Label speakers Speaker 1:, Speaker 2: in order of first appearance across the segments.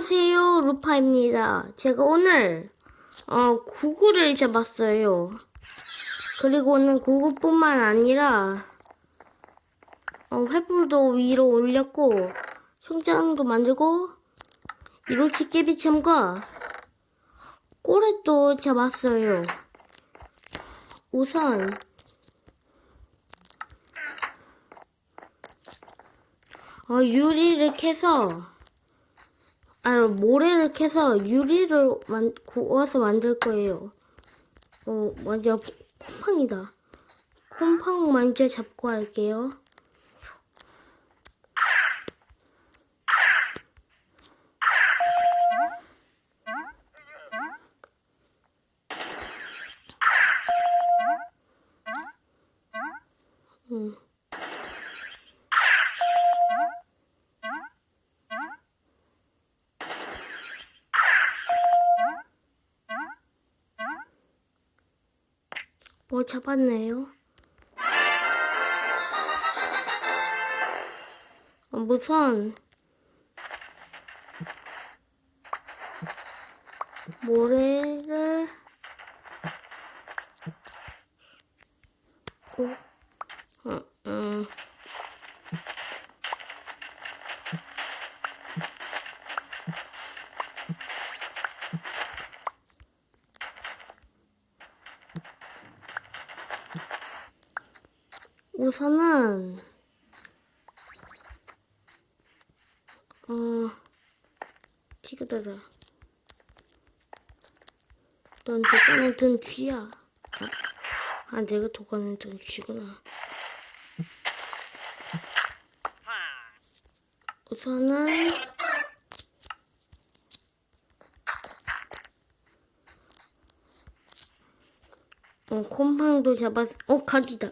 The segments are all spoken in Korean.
Speaker 1: 안녕하세요, 루파입니다. 제가 오늘, 어, 구글을 잡았어요. 그리고는 구글뿐만 아니라, 어, 활불도 위로 올렸고, 성장도 만들고, 이로치 깨비참과 꼬렛도 잡았어요. 우선, 어, 유리를 캐서, 아, 모래를 캐서 유리를 만, 구워서 만들 거예요. 어, 먼저 콤팡이다. 콤팡 먼저 잡고 할게요. 뭐 잡았네요. 어, 우선 모래를 우선은 어 지그다다 넌 도관에 든 쥐야. 아, 아 내가 도관에 든 쥐구나. 우선은 어 콤팡도 잡았 어 가지다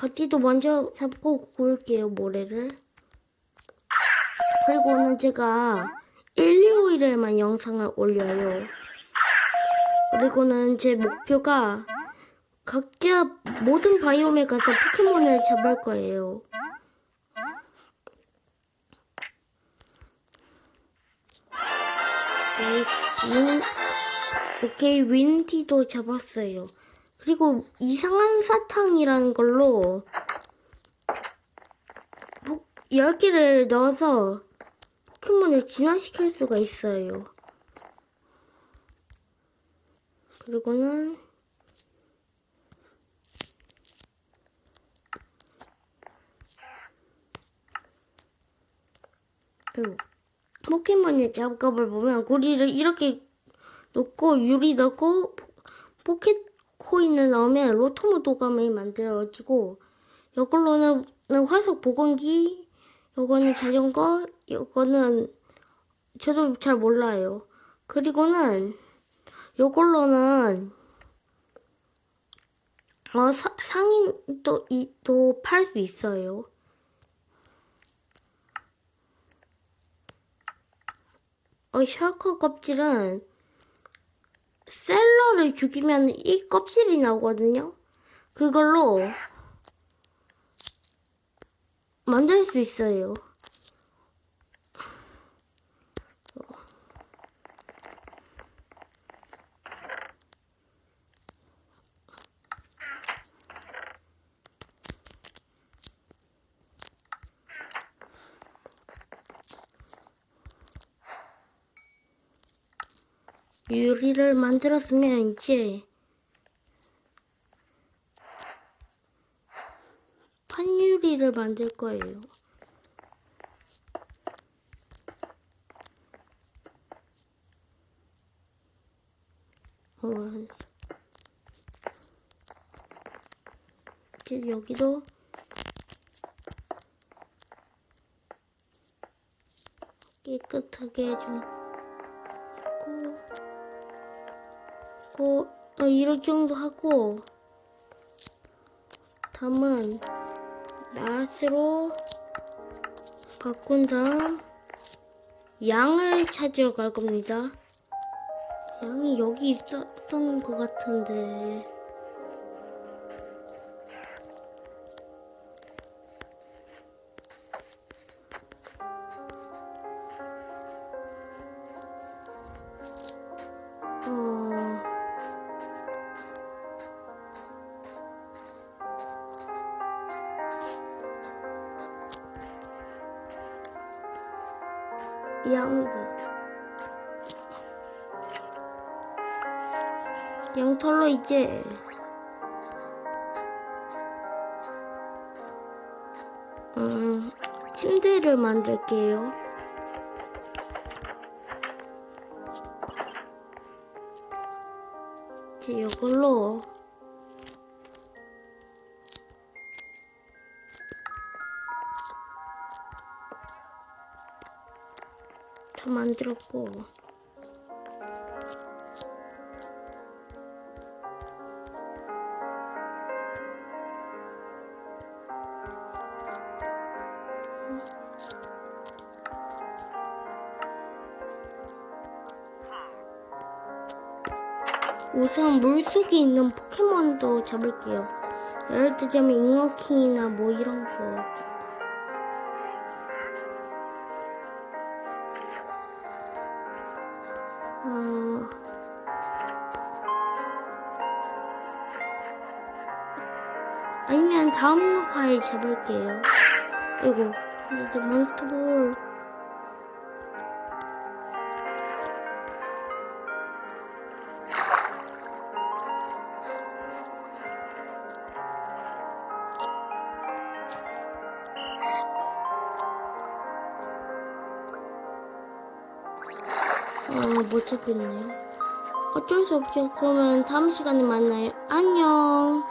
Speaker 1: 가지도 먼저 잡고 구울게요 모래를. 그리고는 제가 1, 2, 5일에만 영상을 올려요. 그리고는 제 목표가 각자 모든 바이옴에 가서 포켓몬을 잡을 거예요. 네, 윈, 오케이 윈티도 잡았어요 그리고 이상한 사탕이라는 걸로 10개를 넣어서 포켓몬을 진화시킬 수가 있어요. 그리고는 그리고 포켓몬의 작업을 보면 고리를 이렇게 놓고 유리 넣고 포켓 코인을 넣으면 로토모 도감이 만들어지고 이걸로는 화석 보건기 요거는 자전거 요거는 저도 잘 몰라요. 그리고는 요걸로는 어, 사, 상인도 또팔수 있어요. 어, 샤커 껍질은 셀러를 죽이면 이 껍질이 나오거든요. 그걸로 만들 수 있어요. 유리를 만들었으면 이제 판유리를 만들 거예요. 어, 이제 여기도 깨끗하게 좀 하고 어, 이럴 정도 하고 다음은 낫으로 바꾼 다음 양을 찾으러 갈 겁니다. 양이 여기 있었던 것 같은데 이해합니다. 양털로 이제 음, 침대를 만들게요. 이제 이걸로 다 만들었고 우선 물속에 있는 포켓몬도 잡을게요. 예를 들자면 잉어킹이나 뭐 이런 거. 어... 아니면 다음 화에 잡을게요. 이거. 이제 몬스터볼 어, 못 잡겠네요. 어쩔 수 없죠. 그러면 다음 시간에 만나요. 안녕.